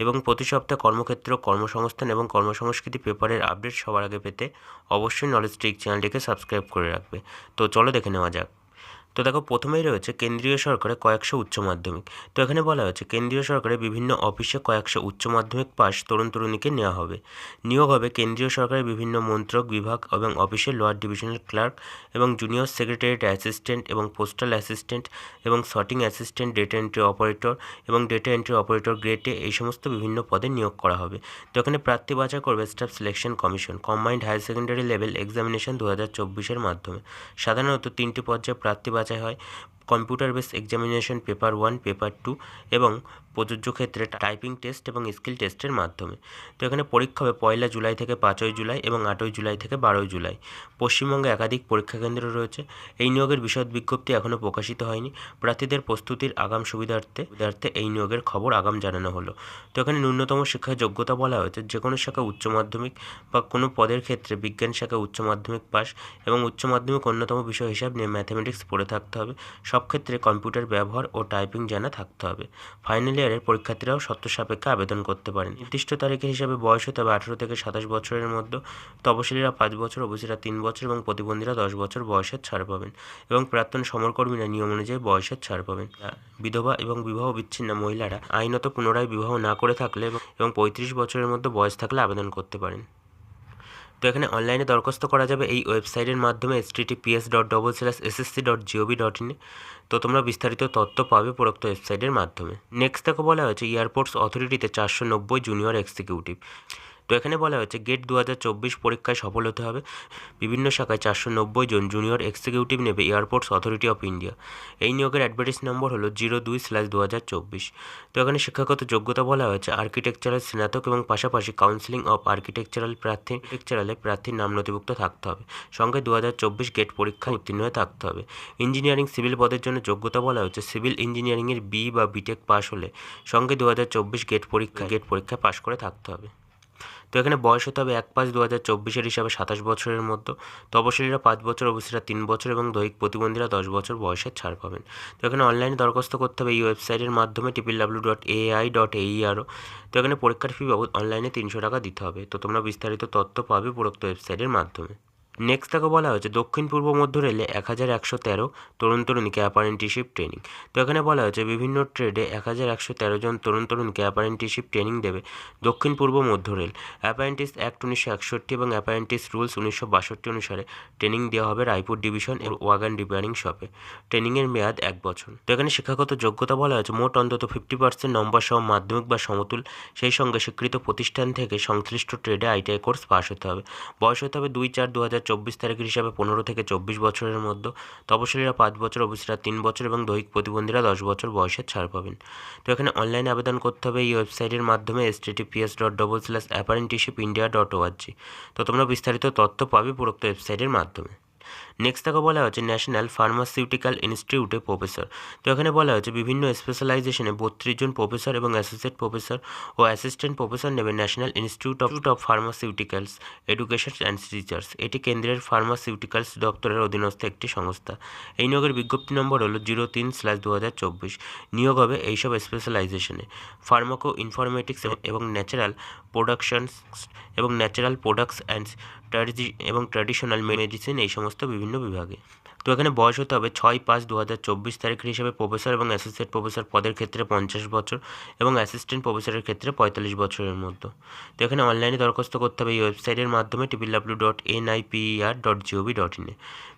এবং প্রতি সপ্তাহে কর্মক্ষেত্র, কর্মসংস্থান এবং কর্মসংস্কৃতি পেপারের আপডেট সবার আগে পেতে অবশ্যই নলেজ ট্রিক চ্যানেলটিকে সাবস্ক্রাইব করে রাখবে। তো চলো দেখে নেওয়া যাক। তো দেখো প্রথমেই রয়েছে কেন্দ্রীয় সরকারের কয়েকশো উচ্চ মাধ্যমিক। তো এখানে বলা হয়েছে কেন্দ্রীয় সরকারের বিভিন্ন অফিসে কয়েকশো উচ্চ মাধ্যমিক পাস তরুণ তরুণীকে নেওয়া হবে। নিয়োগ হবে কেন্দ্রীয় সরকারের বিভিন্ন মন্ত্রক বিভাগ এবং অফিসের লোয়ার ডিভিশনাল ক্লার্ক এবং জুনিয়র সেক্রেটারিয়েট অ্যাসিস্ট্যান্ট এবং পোস্টাল অ্যাসিস্ট্যান্ট এবং sorting assistant, data entry operator এবং ডেটা এন্ট্রি অপারেটর গ্রেডে এই সমস্ত বিভিন্ন পদে নিয়োগ করা হবে। তো এখানে প্রার্থী বাছাই করবে staff selection commission, combined higher secondary level examination দু হাজার চব্বিশের মাধ্যমে। সাধারণত তিনটি পর্যায়ে প্রার্থী বাছাই হয়। Computer base examination paper one, paper two এবং প্রযোজ্য ক্ষেত্রে টাইপিং টেস্ট এবং স্কিল টেস্টের মাধ্যমে। তো এখানে পরীক্ষা হবে পয়লা জুলাই থেকে পাঁচই জুলাই এবং আটই জুলাই থেকে বারোই জুলাই। পশ্চিমবঙ্গে একাধিক পরীক্ষা কেন্দ্র রয়েছে। এই নিয়োগের বিশদ বিজ্ঞপ্তি এখনও প্রকাশিত হয়নি। প্রার্থীদের প্রস্তুতির আগাম সুবিধার্থে সুবিধার্থে এই নিয়োগের খবর আগাম জানানো হলো। তো এখানে ন্যূনতম শিক্ষা যোগ্যতা বলা হয়েছে। যে কোনো শাখা উচ্চ মাধ্যমিক বা কোনো পদের ক্ষেত্রে বিজ্ঞান শাখা উচ্চ মাধ্যমিক পাস এবং উচ্চ মাধ্যমিক অন্যতম বিষয় হিসাব ম্যাথামেটিক্স পড়ে থাকতে হবে। সব ক্ষেত্রে কম্পিউটার ব্যবহার ও টাইপিং জানা থাকতে হবে। ফাইনাল ইয়ারের পরীক্ষার্থীরাও শর্ত সাপেক্ষে আবেদন করতে পারেন। নির্দিষ্ট তারিখের হিসাবে বয়স হতে হবে আঠেরো থেকে সাতাশ বছরের মধ্যে। তপশিলীরা পাঁচ বছর, ওবিসিরা তিন বছর এবং প্রতিবন্ধীরা দশ বছর বয়সের ছাড় পাবেন এবং প্রাক্তন সমরকর্মীরা নিয়ম অনুযায়ী বয়সের ছাড় পাবেন। বিধবা এবং বিবাহ বিচ্ছিন্ন মহিলারা আইনত পুনরায় বিবাহ না করে থাকলে এবং পঁয়ত্রিশ বছরের মধ্যে বয়স থাকলে আবেদন করতে পারেন। তো এখানে অনলাইনে দরখাস্ত করা যাবে এই ওয়েবসাইটের মাধ্যমে S PS dot double slash SSC dot GOV dot ইনে তো তোমরা বিস্তারিত তথ্য পাবে প্রোক্ত ওয়েবসাইটের মাধ্যমে। নেক্সট দেখো বলা হয়েছে এয়ারপোর্টস অথরিটিতে চারশো নব্বই জুনিয়র এক্সিকিউটিভ তো এখানে বলা হয়েছে গেট দু হাজার চব্বিশ পরীক্ষায় সফল হতে হবে। বিভিন্ন শাখায় চারশো নব্বই জন জুনিয়র এক্সিকিউটিভ নেবে এয়ারপোর্টস অথরিটি অফ ইন্ডিয়া এই নিয়োগের অ্যাডভার্টাইজ নম্বর হলো জিরো দুই স্ল্যাশ দু হাজার চব্বিশ। তো এখানে শিক্ষাগত যোগ্যতা বলা হয়েছে আর্কিটেকচারাল স্নাতক এবং পাশাপাশি কাউন্সিলিং অফ আর্কিটেকচারাল প্রার্থী আর্কিটেকচারালে প্রার্থীর নাম নথিভুক্ত থাকতে হবে। সঙ্গে দু হাজার চব্বিশ গেট পরীক্ষায় উত্তীর্ণ হয়ে থাকতে হবে। ইঞ্জিনিয়ারিং সিভিল পদের জন্য যোগ্যতা বলা হয়েছে সিভিল ইঞ্জিনিয়ারিংয়ের বি বা বিটেক পাস হলে। সঙ্গে দু হাজার চব্বিশ গেট পরীক্ষা গেট পরীক্ষায় পাশ করে থাকতে হবে। তো এখানে বয়স হতে হবে এক পাঁচ দু হাজার চব্বিশের হিসাবে সাতাশ বছরের মধ্যে। তপশিলীরা পাঁচ বছর অবশ্যইরা তিন বছর এবং দৈহিক প্রতিবন্ধীরা দশ বছর বয়সের ছাড় পাবেন। তো এখানে অনলাইনে দরখাস্ত করতে হবে এই ওয়েবসাইটের মাধ্যমে triple W dot AI dot AERO তো এখানে পরীক্ষার ফি বাবদ অনলাইনে তিনশো টাকা দিতে হবে। তো তোমরা বিস্তারিত তথ্য পাবে উপরোক্ত ওয়েবসাইটের মাধ্যমে। নেক্সট তাকে বলা হয়েছে দক্ষিণ পূর্ব মধ্য রেলে এক হাজার একশো তেরো তরুণ তরুণীকে অ্যাপারেন্টিশিপ ট্রেনিং তো এখানে বলা হয়েছে বিভিন্ন ট্রেডে এক হাজার একশো তেরো জন তরুণ তরুণীকে অ্যাপারেন্টিশিপ ট্রেনিং দেবে দক্ষিণ পূর্ব মধ্য রেল। অ্যাপারেন্টিস অ্যাক্ট উনিশশো একষট্টি এবং অ্যাপারেন্টিস রুলস উনিশশো বাষট্টি অনুসারে ট্রেনিং দেওয়া হবে রায়পুর ডিভিশন এবং ওয়াগান রিপেয়ারিং শপে ট্রেনিংয়ের মেয়াদ এক বছর। তো এখানে শিক্ষাগত যোগ্যতা বলা হয়েছে মোট অন্তত ফিফটি পার্সেন্ট নম্বর সহ মাধ্যমিক বা সমতুল। সেই সঙ্গে স্বীকৃত প্রতিষ্ঠান থেকে সংশ্লিষ্ট ট্রেডে আইটিআই কোর্স পাস হতে হবে। বয়স হতে হবে দুই চার দু হাজার চব্বিশ তারিখের হিসাবে পনেরো থেকে চব্বিশ বছরের মধ্যে। তপশিলীরা পাঁচ বছর, অফিসরা তিন বছর এবং দৈহিক প্রতিবন্ধীরা দশ বছর বয়সের ছাড় পাবেন। তো এখানে অনলাইনে আবেদন করতে হবে এই ওয়েবসাইটের মাধ্যমে এস টি PS dot double slash apprenticeship India dot ORG তো তোমরা বিস্তারিত তথ্য পাবে উপরোক্ত ওয়েবসাইটের মাধ্যমে। নেক্সট তাকে বলা হচ্ছে ন্যাশনাল ফার্মাসিউটিক্যাল ইনস্টিটিউটে প্রফেসর তো এখানে বলা হচ্ছে বিভিন্ন স্পেশালাইজেশনে বত্রিশ জন প্রফেসর এবং অ্যাসোসিয়েট প্রফেসর ও অ্যাসিস্ট্যান্ট প্রফেসর নেবে National Institute of Pharmaceuticals Education and Research এটি কেন্দ্রের ফার্মাসিউটিক্যালস দপ্তরের অধীনস্থ একটি সংস্থা। এই নিয়োগের বিজ্ঞপ্তি নম্বর হলো জিরো তিন স্ল্যাশ দু হাজার চব্বিশ নিয়োগ হবে এইসব স্পেশালাইজেশনে ফার্মাকো ইনফরমেটিক্স এবং ন্যাচারাল প্রোডাকশনস এবং ন্যাচারাল প্রোডাক্টস অ্যান্ড এবং ট্র্যাডিশনাল মেডিসিন এই সমস্ত বিভিন্ন বিভাগে তো এখানে বয়স হতে হবে ছয় পাঁচ দু হাজার চব্বিশ তারিখের হিসেবে প্রফেসর এবং অ্যাসোসিয়েট প্রফেসর পদের ক্ষেত্রে পঞ্চাশ বছর এবং অ্যাসিস্ট্যান্ট প্রফেসরের ক্ষেত্রে পঁয়তাল্লিশ বছরের মধ্যে। তো এখানে অনলাইনে দরখাস্ত করতে হবে এই ওয়েবসাইটের মাধ্যমে triple W dot N IPR dot GOV dot ইনে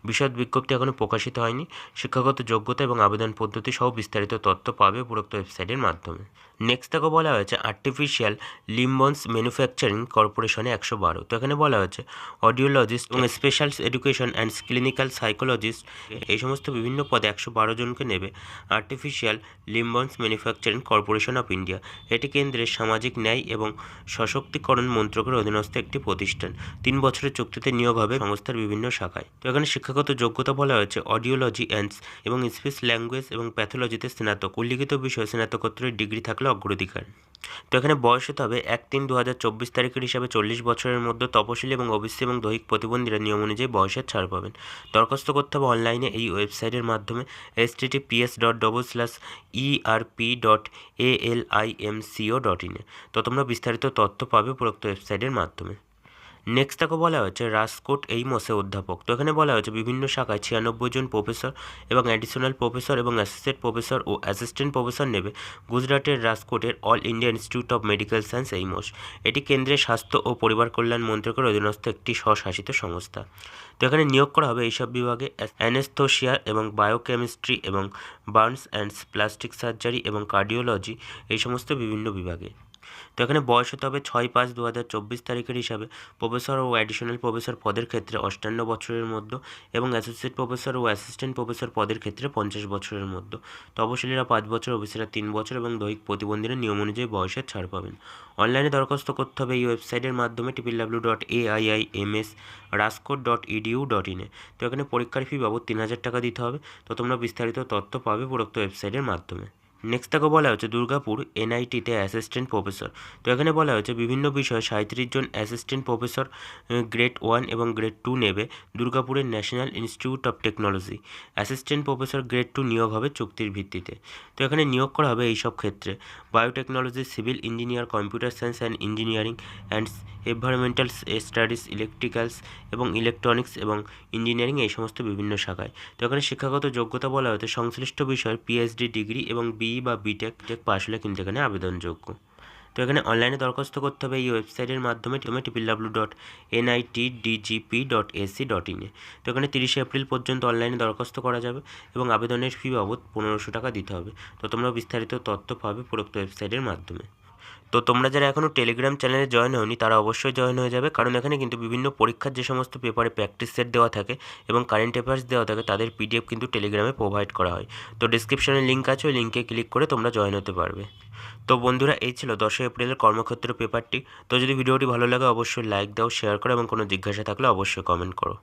বিশদ বিজ্ঞপ্তি এখনও প্রকাশিত হয়নি। শিক্ষাগত যোগ্যতা এবং আবেদন পদ্ধতি সহ বিস্তারিত তথ্য পাবে উপরোক্ত ওয়েবসাইটের মাধ্যমে। নেক্সট তাকে বলা হয়েছে আর্টিফিশিয়াল লিম্বন্স ম্যানুফ্যাকচারিং কর্পোরেশনে একশো বারো। তো এখানে বলা হয়েছে অডিওলজিস্ট এবং special education and clinical psychologist technologist এই সমস্ত বিভিন্ন পদে একশো বারো জনকে নেবে। Artificial limbs manufacturing corporation of India এটি কেন্দ্রের সামাজিক ন্যায় এবং সশক্তিকরণ মন্ত্রকের অধীনস্থ একটি প্রতিষ্ঠান। তিন বছরের চুক্তিতে নিয়োগ হবে সংস্থার বিভিন্ন শাখায়। তো এখানে শিক্ষাগত যোগ্যতা বলা হয়েছে অডিওলজি অ্যান্ডস এবং স্পিচ ল্যাঙ্গুয়েজ এবং প্যাথোলজিতে স্নাতক। উল্লিখিত বিষয়ে স্নাতকোত্তরের ডিগ্রি থাকলে অগ্রাধিকার। তো এখানে বয়স হতে হবে এক তিন দু হাজার চব্বিশ তারিখের হিসাবে চল্লিশ বছরের মধ্যে তপশিলি এবং ওবিসি এবং দৈহিক প্রতিবন্ধীরা নিয়ম অনুযায়ী বয়সের ছাড় পাবেন। দরখাস্ত করতে হবে অনলাইনে এই ওয়েবসাইটের মাধ্যমে এস পি S dot double slash ERP dot A L I M co dot ইনে তো তোমরা বিস্তারিত তথ্য পাবে উপরোক্ত ওয়েবসাইটের মাধ্যমে। নেক্সট তাকে বলা হয়েছে রাজকোট এই মসে অধ্যাপক। তো এখানে বলা হয়েছে বিভিন্ন শাখায় ছিয়ানব্বই জন প্রফেসর এবং অ্যাডিশনাল প্রফেসর এবং অ্যাসোসিয়েট প্রফেসর ও অ্যাসিস্ট্যান্ট প্রফেসর নেবে গুজরাটের রাজকোটের All India Institute of Medical Science AIIMS. এটি কেন্দ্রের স্বাস্থ্য ও পরিবার কল্যাণ মন্ত্রকের অধীনস্থ একটি স্বশাসিত সংস্থা। তো এখানে নিয়োগ করা হবে এইসব বিভাগে অ্যানেস্থোসিয়া এবং বায়োকেমিস্ট্রি এবং বার্নস অ্যান্ড প্লাস্টিক সার্জারি এবং কার্ডিওলজি এই সমস্ত বিভিন্ন বিভাগে। তো এখানে বয়স হতে হবে ছয় পাঁচ দু চব্বিশ তারিখের হিসাবে। প্রফেসর ও অ্যাডিশনাল প্রফেসর পদের ক্ষেত্রে অষ্টান্ন বছরের মধ্যে এবং অ্যাসোসিয়েট প্রফেসর ও অ্যাসিস্ট্যান্ট প্রফেসর পদের ক্ষেত্রে পঞ্চাশ বছরের মধ্যে। তপশিলীরা পাঁচ বছর, ওবিসিরা তিন বছর এবং দৈহিক প্রতিবন্ধীরা নিয়ম অনুযায়ী বয়সের ছাড় পাবেন। অনলাইনে দরখাস্ত করতে হবে এই ওয়েবসাইটের মাধ্যমে টিপিল ডাব্লিউ ডট এস রাসকোট ডট ইডিউ ডট ইনে তো এখানে পরীক্ষার ফি বাবদ তিন হাজার টাকা দিতে হবে। তো তোমরা বিস্তারিত তথ্য পাবে উপরোক্ত ওয়েবসাইটের মাধ্যমে। নেক্সট তাকে বলা হচ্ছে দুর্গাপুর এনআইটিতে অ্যাসিস্ট্যান্ট প্রফেসর তো এখানে বলা হয়েছে বিভিন্ন বিষয়ে সাঁত্রিশ জন অ্যাসিস্ট্যান্ট প্রফেসর গ্রেড ওয়ান এবং গ্রেড টু নেবে দুর্গাপুরের National Institute of Technology assistant professor grade two নিয়োগ হবে চুক্তির ভিত্তিতে। তো এখানে নিয়োগ করা হবে এইসব ক্ষেত্রে। Biotechnology civil engineer computer science and engineering and environmental studies electricals এবং ইলেকট্রনিক্স এবং ইঞ্জিনিয়ারিং এই সমস্ত বিভিন্ন শাখায়। তো এখানে শিক্ষাগত যোগ্যতা বলা হয়েছে, সংশ্লিষ্ট বিষয়ের পিএইচডি ডিগ্রি এবং বিই বা বিটেক টেক পাশ হলে কিন্তু এখানে আবেদনযোগ্য। তো এখানে অনলাইনে দরখাস্ত করতে হবে এই ওয়েবসাইটের মাধ্যমে triple W dot NIT DGP dot AC dot ইনে তো এখানে তিরিশে এপ্রিল পর্যন্ত অনলাইনে দরখাস্ত করা যাবে এবং আবেদনের ফি বাবদ পনেরোশো টাকা দিতে হবে। তো তোমরা বিস্তারিত তথ্য পাবে উপরোক্ত ওয়েবসাইটের মাধ্যমে। তো তোমরা যারা এখনও টেলিগ্রাম চ্যানেলে জয়েন হওনি, তারা অবশ্যই জয়েন হয়ে যাবে। কারণ এখানে কিন্তু বিভিন্ন পরীক্ষার যে সমস্ত পেপারে প্র্যাকটিস সেট দেওয়া থাকে এবং কারেন্ট অ্যাফেয়ার্স দেওয়া থাকে, তাদের পিডিএফ কিন্তু টেলিগ্রামে প্রোভাইড করা হয়। তো ডিসক্রিপশনে লিঙ্ক আছে, ওই লিঙ্কে ক্লিক করে তোমরা জয়েন হতে পারবে। তো বন্ধুরা, এই ছিল দশই এপ্রিলের কর্মক্ষেত্র পেপারটি তো যদি ভিডিওটি ভালো লাগে, অবশ্যই লাইক দাও শেয়ার করো এবং কোনো জিজ্ঞাসা থাকলে অবশ্যই কমেন্ট করো।